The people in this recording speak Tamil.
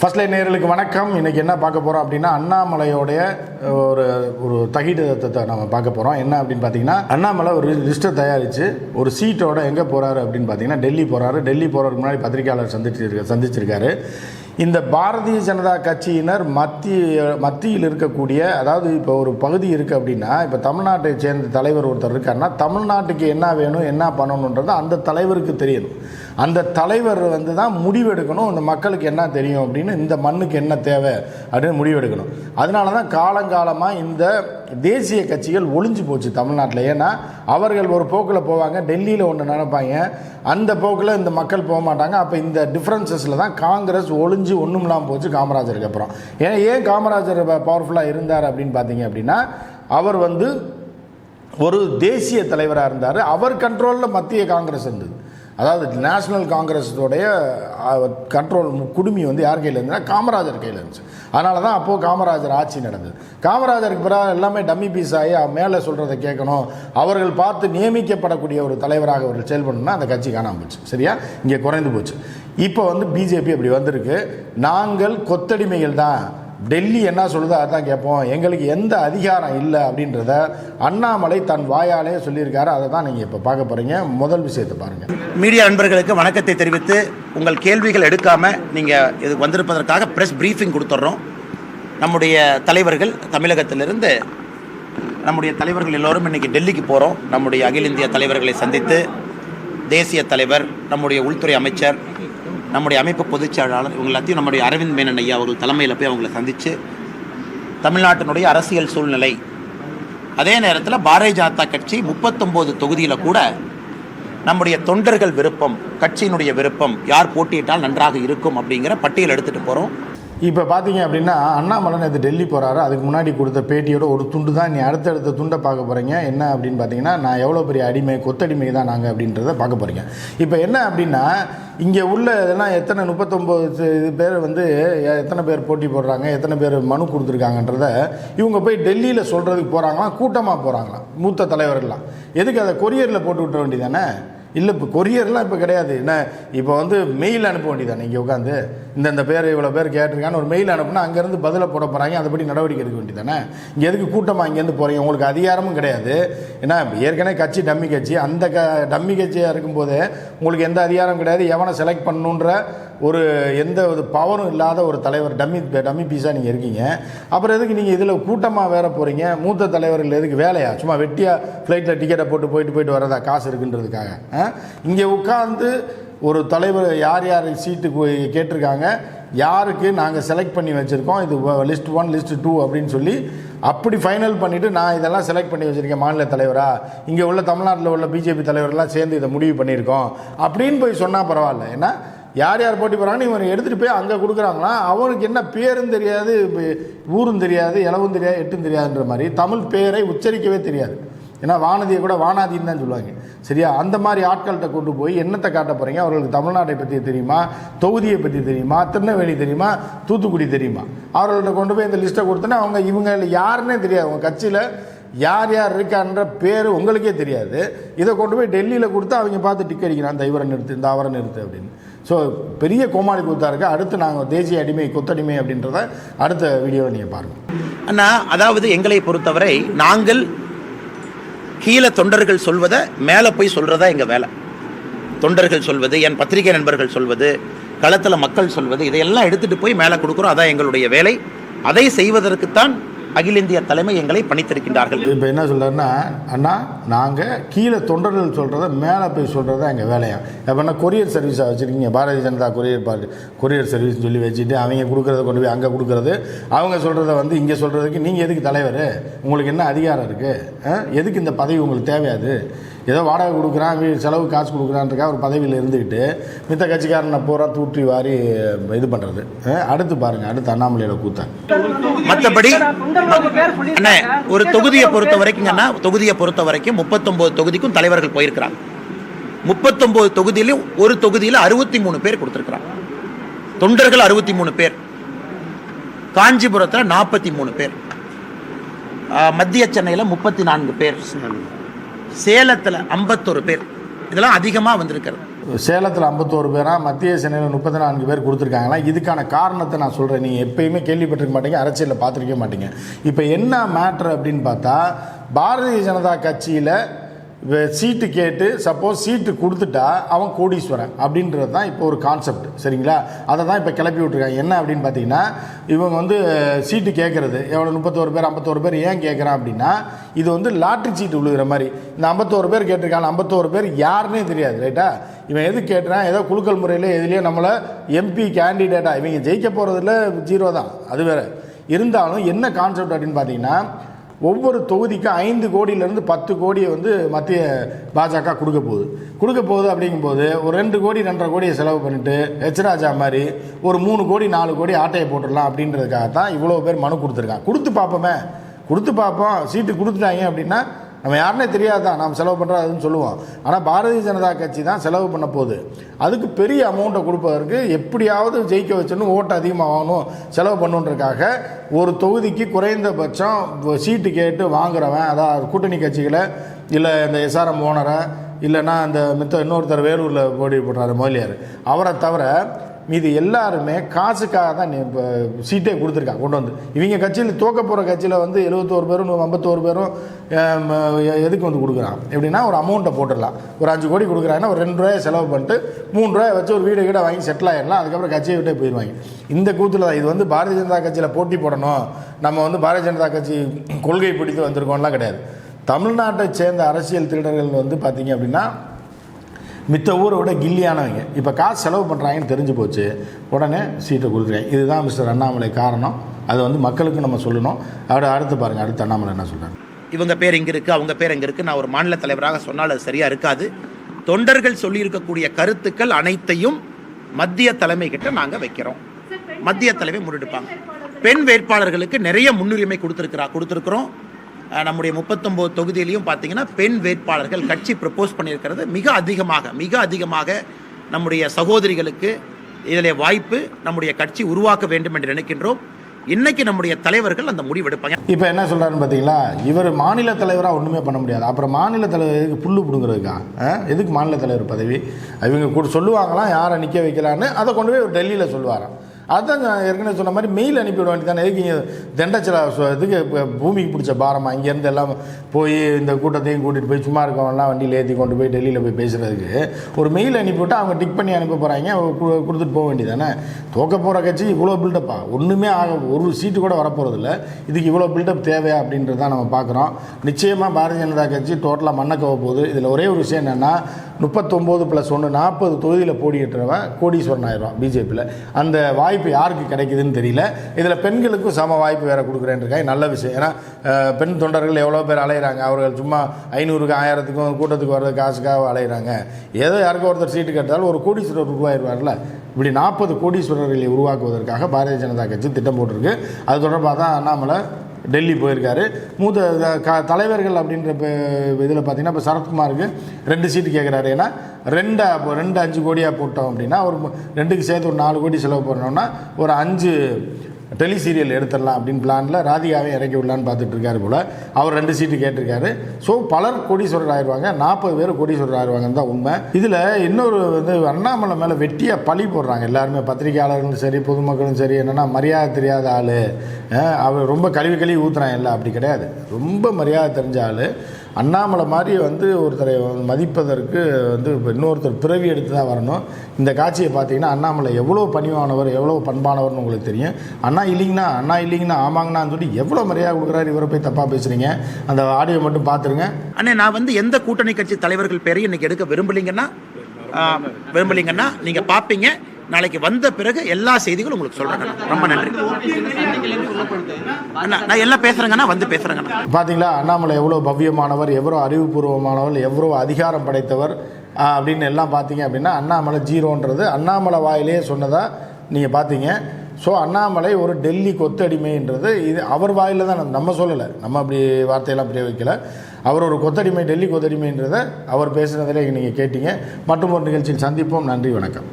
ஃபர்ஸ்ட் லைன் நேர்களுக்கு வணக்கம். இன்னைக்கு என்ன பார்க்க போகிறோம் அப்படின்னா அண்ணாமலையோடைய ஒரு ஒரு தகிதத்தை நம்ம பார்க்க போகிறோம் என்ன அப்படின்னு பார்த்தீங்கன்னா அண்ணாமலை ஒரு லிஸ்ட்டை தயாரித்து ஒரு சீட்டோட எங்கே போகிறாரு அப்படின்னு பார்த்தீங்கன்னா டெல்லி போகிறாரு டெல்லி போகிறதுக்கு முன்னாடி பத்திரிகையாளர் சந்திச்சிருக்க சந்திச்சிருக்காரு. இந்த பாரதிய ஜனதா கட்சியினர் மத்திய மத்தியில் இருக்கக்கூடிய அதாவது இப்போ ஒரு பகுதி இருக்குது அப்படின்னா இப்போ தமிழ்நாட்டை சேர்ந்த தலைவர் ஒருத்தர் இருக்காருன்னா தமிழ்நாட்டுக்கு என்ன வேணும் என்ன பண்ணணுன்றது அந்த தலைவருக்கு தெரியணும். அந்த தலைவர் வந்து தான் முடிவெடுக்கணும் இந்த மக்களுக்கு என்ன தெரியும் அப்படின்னு இந்த மண்ணுக்கு என்ன தேவை அப்படின்னு முடிவெடுக்கணும். அதனால தான் காலங்காலமாக இந்த தேசிய கட்சிகள் ஒளிஞ்சு போச்சு தமிழ்நாட்டில். ஏன்னா அவர்கள் ஒரு போக்கில் போவாங்க டெல்லியில் ஒன்று நினைப்பாங்க அந்த போக்கில் இந்த மக்கள் போக மாட்டாங்க. அப்போ இந்த டிஃப்ரென்சஸில் தான் காங்கிரஸ் ஒளிஞ்சு ஒன்றும்லாம் போச்சு காமராஜருக்கு அப்புறம். ஏன்னா ஏன் காமராஜர் பவர்ஃபுல்லாக இருந்தார் அப்படின்னு பார்த்தீங்க அப்படின்னா அவர் வந்து ஒரு தேசிய தலைவராக இருந்தார். அவர் கண்ட்ரோலில் மத்திய காங்கிரஸ் இருந்தது. அதாவது நேஷனல் காங்கிரஸோடைய கண்ட்ரோல் குடுமி வந்து யார் கையில் இருந்துன்னா காமராஜர் கையில் இருந்துச்சு. அதனால தான் அப்போது காமராஜர் ஆட்சி நடந்தது. காமராஜருக்கு பிறகு எல்லாமே டம்மி பீஸ் ஆகி மேலே சொல்கிறத கேட்கணும். அவர்கள் பார்த்து நியமிக்கப்படக்கூடிய ஒரு தலைவராக அவர்கள் செயல்படணும்னா அந்த கட்சி காணாமல் போச்சு. சரியா? இங்கே குறைந்து போச்சு. இப்போ வந்து பிஜேபி அப்படி வந்திருக்கு. நாங்கள் கொத்தடிமைகள் தான். டெல்லி என்ன சொல்லுதோ அதான் கேட்போம். எங்களுக்கு எந்த அதிகாரம் இல்லை அப்படின்றத அண்ணாமலை தன் வாயாலே சொல்லியிருக்காரு. அதை தான் நீங்கள் இப்போ பார்க்க போகிறீங்க முதல் விஷயத்தை பாருங்கள் மீடியா நண்பர்களுக்கு வணக்கத்தை தெரிவித்து உங்கள் கேள்விகள் எடுக்காமல் நீங்கள் இதுக்கு வந்திருப்பதற்காக ப்ரெஸ் ப்ரீஃபிங் கொடுத்துட்றோம் நம்முடைய தலைவர்கள் தமிழகத்திலிருந்து நம்முடைய தலைவர்கள் எல்லோரும் இன்னைக்கு டெல்லிக்கு போகிறோம் நம்முடைய அகில இந்திய தலைவர்களை சந்தித்து தேசிய தலைவர் நம்முடைய உள்துறை அமைச்சர் நம்முடைய அமைப்பு பொதுச் செயலாளர் இவங்க எல்லாத்தையும் நம்முடைய அரவிந்த் மேனன் ஐயா அவர்கள் தலைமையில் போய் அவங்களை சந்தித்து தமிழ்நாட்டினுடைய அரசியல் சூழ்நிலை. அதே நேரத்தில் பாரதிய ஜனதா கட்சி முப்பத்தொம்போது தொகுதியில் கூட நம்முடைய தொண்டர்கள் விருப்பம் கட்சியினுடைய விருப்பம் யார் போட்டியிட்டால் நன்றாக இருக்கும் அப்படிங்கிற பட்டியல் எடுத்துகிட்டு போகிறோம் இப்போ பார்த்தீங்க அப்படின்னா அண்ணாமலை நேற்று டெல்லி போகிறாரு அதுக்கு முன்னாடி கொடுத்த பேட்டியோட ஒரு துண்டு தான். நீ அடுத்தடுத்த துண்டை பார்க்க போகிறீங்க என்ன அப்படின்னு பார்த்தீங்கன்னா நான் எவ்வளோ பெரிய அடிமை கொத்தடிமை தான் நாங்கள் அப்படின்றத பார்க்க போகிறீங்க இப்போ என்ன அப்படின்னா இங்கே உள்ள இதெல்லாம் எத்தனை முப்பத்தொம்போது பேர் வந்து எத்தனை பேர் போட்டி போடுறாங்க எத்தனை பேர் மனு கொடுத்துருக்காங்கன்றத இவங்க போய் டெல்லியில் சொல்கிறதுக்கு போகிறாங்களாம் கூட்டமாக போகிறாங்களாம் மூத்த தலைவர்கள்லாம். எதுக்கு அதை கொரியரில் போட்டு விட்டுற வேண்டியதானே இல்லை இப்போ கொரியர்லாம் இப்போ கிடையாது. என்ன இப்போ வந்து மெயில் அனுப்ப வேண்டியதானே இங்கே உட்காந்து? இந்தந்த பேர் இவ்வளோ பேர் கேட்டிருக்கான்னு ஒரு மெயில் அனுப்புனா அங்கேருந்து பதிலை போட போகிறாங்க அதுபடி நடவடிக்கை எடுக்க வேண்டியதானே இங்கே எதுக்கு கூட்டமாக இங்கேருந்து போகிறீங்க உங்களுக்கு அதிகாரமும் கிடையாது. ஏன்னா ஏற்கனவே கட்சி டம்மி கட்சி அந்த க டம்மி கட்சியாக இருக்கும்போது உங்களுக்கு எந்த அதிகாரம் கிடையாது. எவனை செலக்ட் பண்ணணுன்ற ஒரு எந்த ஒரு பவரும் இல்லாத ஒரு தலைவர் டம்மி டம்மி பீஸாக நீங்கள் இருக்கீங்க. அப்புறம் எதுக்கு நீங்கள் இதில் கூட்டமாக வேற போகிறீங்க மூத்த தலைவர்கள் எதுக்கு வேலையா? சும்மா வெட்டியாக ஃப்ளைட்டில் டிக்கெட்டை போட்டு போயிட்டு போயிட்டு வரதா காசு இருக்குன்றதுக்காக. இங்கே உட்காந்து ஒரு தலைவர் யார் யார் சீட்டு கேட்டிருக்காங்க? யாருக்கு நாங்கள் செலக்ட் பண்ணி வச்சுருக்கோம்? இது லிஸ்ட் ஒன் லிஸ்ட் டூ அப்படின்னு சொல்லி அப்படி ஃபைனல் பண்ணிவிட்டு நான் இதெல்லாம் செலக்ட் பண்ணி வச்சுருக்கேன் மாநில தலைவராக இங்கே உள்ள தமிழ்நாட்டில் உள்ள பிஜேபி தலைவர்லாம் சேர்ந்து இதை முடிவு பண்ணியிருக்கோம். அப்படின்னு போய் சொன்னால் பரவாயில்ல. ஏன்னா யார் யார் போட்டி போகிறாங்கன்னு இவன் எடுத்துகிட்டு போய் அங்கே கொடுக்குறாங்களா? அவனுக்கு என்ன பேரும் தெரியாது ஊரும் தெரியாது இளவும் தெரியாது எட்டும் தெரியாதுன்ற மாதிரி தமிழ் பேரை உச்சரிக்கவே தெரியாது. ஏன்னா வானதியை கூட வானாதின்னு தான் சொல்லுவாங்க. சரியா? அந்த மாதிரி ஆட்கள்கிட்ட கொண்டு போய் என்னத்தை காட்ட போகிறீங்க அவர்களுக்கு தமிழ்நாட்டை பற்றி தெரியுமா? தொகுதியை பற்றி தெரியுமா? திருநெல்வேலி தெரியுமா? தூத்துக்குடி தெரியுமா? அவர்கள்ட்ட கொண்டு போய் இந்த லிஸ்ட்டை கொடுத்தோன்னா அவங்க இவங்க யாருன்னே தெரியாது. அவங்க கட்சியில் யார் யார் இருக்கான்ற பேர் உங்களுக்கே தெரியாது. இதை கொண்டு போய் டெல்லியில் கொடுத்து அவங்க பார்த்து டிக் அடிக்கிறான். தைவரன் இவரை நிறுத்து இந்த அவரை நிறுத்து அப்படின்னு. ஸோ பெரிய கோமாளி கூத்தா இருக்கு. அடுத்து நாங்கள் தேசிய அடிமை கொத்தடிமை அப்படின்றத அடுத்த வீடியோவை நீங்கள் பாருங்கள் அண்ணா அதாவது எங்களை பொறுத்தவரை நாங்கள் கீழே தொண்டர்கள் சொல்வதை மேலே போய் சொல்கிறதா எங்கள் வேலை? தொண்டர்கள் சொல்வது என் பத்திரிகை நண்பர்கள் சொல்வது களத்தில் மக்கள் சொல்வது இதையெல்லாம் எடுத்துகிட்டு போய் மேலே கொடுக்குறோம். அதான் எங்களுடைய வேலை. அதை செய்வதற்குத்தான் அகில இந்திய தலைமை எங்களை பணித்திருக்கின்றார்கள். இப்போ என்ன சொல்றாருன்னா அண்ணா நாங்கள் கீழே தொண்டர்கள் சொல்கிறத மேலே போய் சொல்கிறது தான் எங்கள் வேலையா எப்படின்னா கொரியர் சர்வீஸாக வச்சுருக்கீங்க? Bharatiya Janata courier party courier சர்வீஸ்னு சொல்லி வச்சுட்டு அவங்க கொடுக்குறத கொண்டு போய் அங்கே கொடுக்குறது அவங்க சொல்கிறத வந்து இங்கே சொல்கிறதுக்கு நீங்கள் எதுக்கு தலைவர்? உங்களுக்கு என்ன அதிகாரம் இருக்குது எதுக்கு இந்த பதவி உங்களுக்கு தேவையாது ஏதோ வாடகை கொடுக்குறான் செலவு காசு கொடுக்குறான்றக்கா ஒரு பதவியில் இருந்துக்கிட்டு மித்த கட்சிக்காரனை பூரா தூற்றி வாரி இது பண்ணுறது அடுத்து பாருங்கள் அடுத்து அண்ணாமலையோட கூத்தன். மற்றபடி அண்ணே ஒரு தொகுதியை பொறுத்த வரைக்கும் அண்ணா தொகுதியை பொறுத்த வரைக்கும் முப்பத்தொன்பது தொகுதிக்கும் தலைவர்கள் போயிருக்கிறாங்க. முப்பத்தொன்பது தொகுதியிலும் ஒரு தொகுதியில் அறுபத்தி மூணு பேர் கொடுத்திருக்கிறாங்க. தொண்டர்கள் அறுபத்தி மூணு பேர். காஞ்சிபுரத்தில் நாற்பத்தி மூணு பேர் மத்திய சென்னையில் முப்பத்தி நான்கு பேர். சேலத்தில் ஐம்பத்தொரு பேர். இதெல்லாம் அதிகமாக வந்திருக்கிறது. சேலத்தில் ஐம்பத்தோரு பேராக மத்திய சென்னையில் முப்பத்தி நான்கு பேர் கொடுத்துருக்காங்களா? இதுக்கான காரணத்தை நான் சொல்கிறேன் நீங்கள் எப்பயுமே கேள்விப்பட்டிருக்க மாட்டீங்க அரசியலில் பார்த்துருக்க மாட்டீங்க. இப்போ என்ன மேட்ரு அப்படின்னு பார்த்தா பாரதிய ஜனதா கட்சியில் சீட்டு கேட்டு சப்போஸ் சீட்டு கொடுத்துட்டா அவன் கோடீஸ்வரன் அப்படின்றது தான் இப்போ ஒரு கான்செப்ட் சரிங்களா? அதை தான் இப்போ கிளப்பி விட்ருக்காங்க என்ன அப்படின்னு பார்த்தீங்கன்னா இவங்க வந்து சீட்டு கேட்குறது எவ்வளோ முப்பத்தோரு பேர் ஐம்பத்தோரு பேர் ஏன் கேட்குறான் அப்படின்னா இது வந்து லாட்ரி சீட்டு விழுகிற மாதிரி. இந்த ஐம்பத்தோரு பேர் கேட்டிருக்காங்க ஐம்பத்தோரு பேர் யாருன்னே தெரியாது ரைட்டா இவன் எது கேட்டுறான் ஏதோ குலுக்கல் முறையில் எதுலேயோ நம்மளை எம்பி கேண்டிடேட்டா இவங்க ஜெயிக்க போகிறதுல ஜீரோ தான். அது வேற. இருந்தாலும் என்ன கான்செப்ட் அப்படின்னு பார்த்தீங்கன்னா ஒவ்வொரு தொகுதிக்கும் ஐந்து கோடியிலேருந்து பத்து கோடியை வந்து மத்திய பாஜக கொடுக்க போகுது. கொடுக்க போகுது அப்படிங்கும்போது ஒரு ரெண்டு கோடி ரெண்டரை கோடியை செலவு பண்ணிட்டு ஹெச்ராஜா மாதிரி ஒரு மூணு கோடி நாலு கோடி ஆட்டையை போட்டுடலாம் அப்படின்றதுக்காக தான் இவ்வளோ பேர் மனு கொடுத்துருக்கான் கொடுத்து பார்ப்போமே. கொடுத்து பார்ப்போம். சீட்டு கொடுத்துட்டாங்க அப்படின்னா நம்ம யாருனே தெரியாதான் நாம் செலவு பண்ணுறோம் அதுன்னு சொல்லுவோம். ஆனால் பாரதிய ஜனதா கட்சி தான் செலவு பண்ண போகுது. அதுக்கு பெரிய அமௌண்ட்டை கொடுப்பதற்கு எப்படியாவது ஜெயிக்க வச்சணும் ஓட்டு அதிகமாக வாங்கணும் செலவு பண்ணுன்றதுக்காக ஒரு தொகுதிக்கு குறைந்தபட்சம் சீட்டு கேட்டு வாங்குறவன் அதாவது கூட்டணி கட்சிகளை இல்லை இந்த எஸ்ஆர்எம் ஓனரை இல்லைன்னா அந்த மித்த இன்னொருத்தர் வேலூரில் போட்டி போடுறாரு முதலியார். அவரை தவிர மீதி எல்லாருமே காசுக்காக தான் நீ இப்போ சீட்டே கொடுத்துருக்காங்க கொண்டு வந்து. இவங்க கட்சியில் தோக்க போகிற கட்சியில் வந்து எழுபத்தோரு பேரும் ஐம்பத்தோரு பேரும் எதுக்கு வந்து கொடுக்குறான்? எப்படின்னா ஒரு அமௌண்ட்டை போட்டுடலாம். ஒரு அஞ்சு கோடி கொடுக்குறாங்கன்னா ஒரு ரெண்டு செலவு பண்ணிட்டு மூணு ரூபாய் வச்சு ஒரு வீடு கீட வாங்கி செட்டில் ஆயிடலாம். அதுக்கப்புறம் கட்சியை விட்டே போயிடுவாங்க. இந்த கூத்தில் தான் இது வந்து பாரதிய ஜனதா கட்சியில் போட்டி போடணும். நம்ம வந்து பாரதிய ஜனதா கட்சி கொள்கை பிடித்து வந்திருக்கோம்லாம் கிடையாது. தமிழ்நாட்டை சேர்ந்த அரசியல் திருடர்கள் வந்து பார்த்தீங்க அப்படின்னா மித்த ஊரை விட கில்லியானவங்க. இப்போ காசு செலவு பண்ணுறாங்கன்னு தெரிஞ்சு போச்சு. உடனே சீட்டை கொடுக்குறேன். இதுதான் மிஸ்டர் அண்ணாமலை காரணம். அது வந்து மக்களுக்கு நம்ம சொல்லணும். அவரை அடுத்து பாருங்கள் அடுத்து அண்ணாமலை என்ன சொல்கிறாங்க இவங்க பேர் இங்கே இருக்குது அவங்க பேர் இங்கே இருக்குது நான் ஒரு மாநில தலைவராக சொன்னால் அது சரியாக இருக்காது. தொண்டர்கள் சொல்லியிருக்கக்கூடிய கருத்துக்கள் அனைத்தையும் மத்திய தலைமை கிட்ட நாங்கள் வைக்கிறோம். மத்திய தலைமை முன்னெடுப்பாங்க பெண் வேட்பாளர்களுக்கு நிறைய முன்னுரிமை கொடுத்துருக்கிறா கொடுத்துருக்குறோம். நம்முடைய முப்பத்தொம்போது தொகுதியிலையும் பார்த்தீங்கன்னா பெண் வேட்பாளர்கள் கட்சி ப்ரப்போஸ் பண்ணியிருக்கிறது மிக அதிகமாக மிக அதிகமாக நம்முடைய சகோதரிகளுக்கு இதில் வாய்ப்பு நம்முடைய கட்சி உருவாக்க வேண்டும் என்று நினைக்கின்றோம். இன்னைக்கு நம்முடைய தலைவர்கள் அந்த முடிவெடுப்பாங்க இப்போ என்ன சொல்கிறாருன்னு பார்த்தீங்களா இவர் மாநில தலைவராக ஒன்றுமே பண்ண முடியாது. அப்புறம் மாநில தலைவர் எதுக்கு புல்லு பிடுங்குறதுக்கா? எதுக்கு மாநில தலைவர் பதவி? இவங்க கூட சொல்லுவாங்களாம் யாரை நிற்க வைக்கலான்னு அதை கொண்டு போய் டெல்லியில் சொல்லுவாராம். அதான் நான் ஏற்கனவே சொன்ன மாதிரி மெயில் அனுப்பிவிட வேண்டியதானே எதுக்கு இங்கே தண்டச்சில இதுக்கு இப்போ பூமிக்கு பிடிச்ச பாரமாக இங்கேருந்து எல்லாம் போய் இந்த கூட்டத்தையும் கூட்டிகிட்டு போய் சும்மா இருக்கவங்கலாம் வண்டியில் ஏற்றி கொண்டு போய் டெல்லியில் போய் பேசுகிறதுக்கு ஒரு மெயில் அனுப்பிவிட்டு அவங்க டிக் பண்ணி அனுப்ப போகிறாங்க கொடுத்துட்டு போக வேண்டியதானே தோக்க போகிற கட்சி இவ்வளோ பில்டப்பா ஒன்றுமே ஆக ஒரு சீட்டு கூட வரப்போகிறதில்ல இதுக்கு இவ்வளோ பில்டப் தேவையா அப்படின்றது தான் நம்ம பார்க்குறோம். நிச்சயமாக பாரதிய ஜனதா கட்சி டோட்டலாக மண்ணை கவ போகுது இதில் ஒரே ஒரு விஷயம் என்னென்னா முப்பத்தொம்போது ப்ளஸ் ஒன்று நாற்பது தொகுதியில் போடிட்டுறவன் கோடீஸ்வரன் ஆயிடுவான் பிஜேபியில் அந்த வாய்ப்பு யாருக்கு கிடைக்குதுன்னு தெரியல. இதில் பெண்களுக்கும் சம வாய்ப்பு வேறு கொடுக்குறேன்ருக்காங்க. நல்ல விஷயம். ஏன்னா பெண் தொண்டர்கள் எவ்வளோ பேர் அலையிறாங்க. அவர்கள் சும்மா ஐநூறுக்கு ஆயிரத்துக்கும் கூட்டத்துக்கு வர்றது காசுக்காக அலையிறாங்க. ஏதோ யாருக்கோ ஒருத்தர் சீட்டு கட்டாலும் ஒரு கோடீஸ்வரர் உருவாயிருவார்ல. இப்படி நாற்பது கோடீஸ்வரர்களை உருவாக்குவதற்காக பாரதிய ஜனதா கட்சி திட்டம் போட்டிருக்கு. அது தொடர்பாக தான் அண்ணாமலை டெல்லி போயிருக்காரு. மூத்த க தலைவர்கள் அப்படின்ற இதில் பார்த்தீங்கன்னா இப்போ சரத்குமாருக்கு ரெண்டு சீட்டு கேட்குறாரு ஏன்னா ரெண்டு ரெண்டு அஞ்சு கோடியாக போட்டோம் அப்படின்னா ஒரு ரெண்டுக்கு சேர்த்து ஒரு நாலு கோடி செலவு பண்ணோம்னா ஒரு அஞ்சு டெலி சீரியல் எடுத்துடலாம் அப்படின்னு பிளானில் ராதிகாவே இறக்கி விடலான்னு பார்த்துட்டு இருக்காரு போல். அவர் ரெண்டு சீட்டு கேட்டிருக்காரு. ஸோ பலர் கோடீஸ்வரர் ஆயிடுவாங்க நாற்பது பேர் கோடீஸ்வரர் ஆயிடுவாங்கன்னு தான் உண்மை. இதில் இன்னொரு வந்து அண்ணாமலை மேலே வெட்டியாக பழி போடுறாங்க. எல்லாருமே பத்திரிகையாளர்களும் சரி பொதுமக்களும் சரி என்னென்னா மரியாதை தெரியாத ஆள். அவர் ரொம்ப கழுவி கழுவி ஊற்றுறான் இல்லை அப்படி கிடையாது. ரொம்ப மரியாதை தெரிஞ்ச ஆள். அண்ணாமலை மாதிரி வந்து ஒருத்தரை மதிப்பதற்கு வந்து இப்போ இன்னொருத்தர் பிறவி எடுத்து தான் வரணும். இந்த காட்சியை பார்த்தீங்கன்னா அண்ணாமலை எவ்வளோ பணிவானவர் எவ்வளோ பண்பானவர்னு உங்களுக்கு தெரியும். அண்ணா இல்லைங்கண்ணா அண்ணா இல்லைங்கண்ணா ஆமாங்கண்ணான்னு சொல்லி எவ்வளோ மரியாதை கொடுக்குறாரு இவரை போய் தப்பாக பேசுகிறீங்க அந்த ஆடியோ மட்டும் பார்த்துருங்க. அண்ணே நான் வந்து எந்த கூட்டணி கட்சி தலைவர்கள் பேரையும் இன்னைக்கு எடுக்க விரும்பலீங்கன்னா ஆ, விரும்பலீங்கன்னா நீங்கள் பார்ப்பீங்க. நாளைக்கு வந்த பிறகு எல்லா செய்திகளும் உங்களுக்கு சொல்கிறேன் ரொம்ப நன்றி. அண்ணா நான் எல்லாம் பேசுறேங்கண்ணா வந்து பேசுறேங்கண்ணா. பார்த்தீங்களா அண்ணாமலை எவ்வளோ பவ்யமானவர் எவ்வளோ அறிவுபூர்வமானவர் எவ்வளோ அதிகாரம் படைத்தவர் அப்படின்னு எல்லாம் பார்த்தீங்க அப்படின்னா அண்ணாமலை ஜீரோன்றது. அண்ணாமலை வாயிலேயே சொன்னதாக நீங்கள் பார்த்தீங்க ஸோ அண்ணாமலை ஒரு டெல்லி கொத்தடிமைன்றது. இது அவர் வாயில் தான் நம்ம சொல்லலை. நம்ம அப்படி வார்த்தையெல்லாம் பிரயோகிக்கல. அவர் ஒரு கொத்தடிமை டெல்லி கொத்தடிமைன்றதை அவர் பேசுனதில் நீங்கள் கேட்டீங்க. மற்றும் ஒரு நிகழ்ச்சியில் சந்திப்போம். நன்றி வணக்கம்.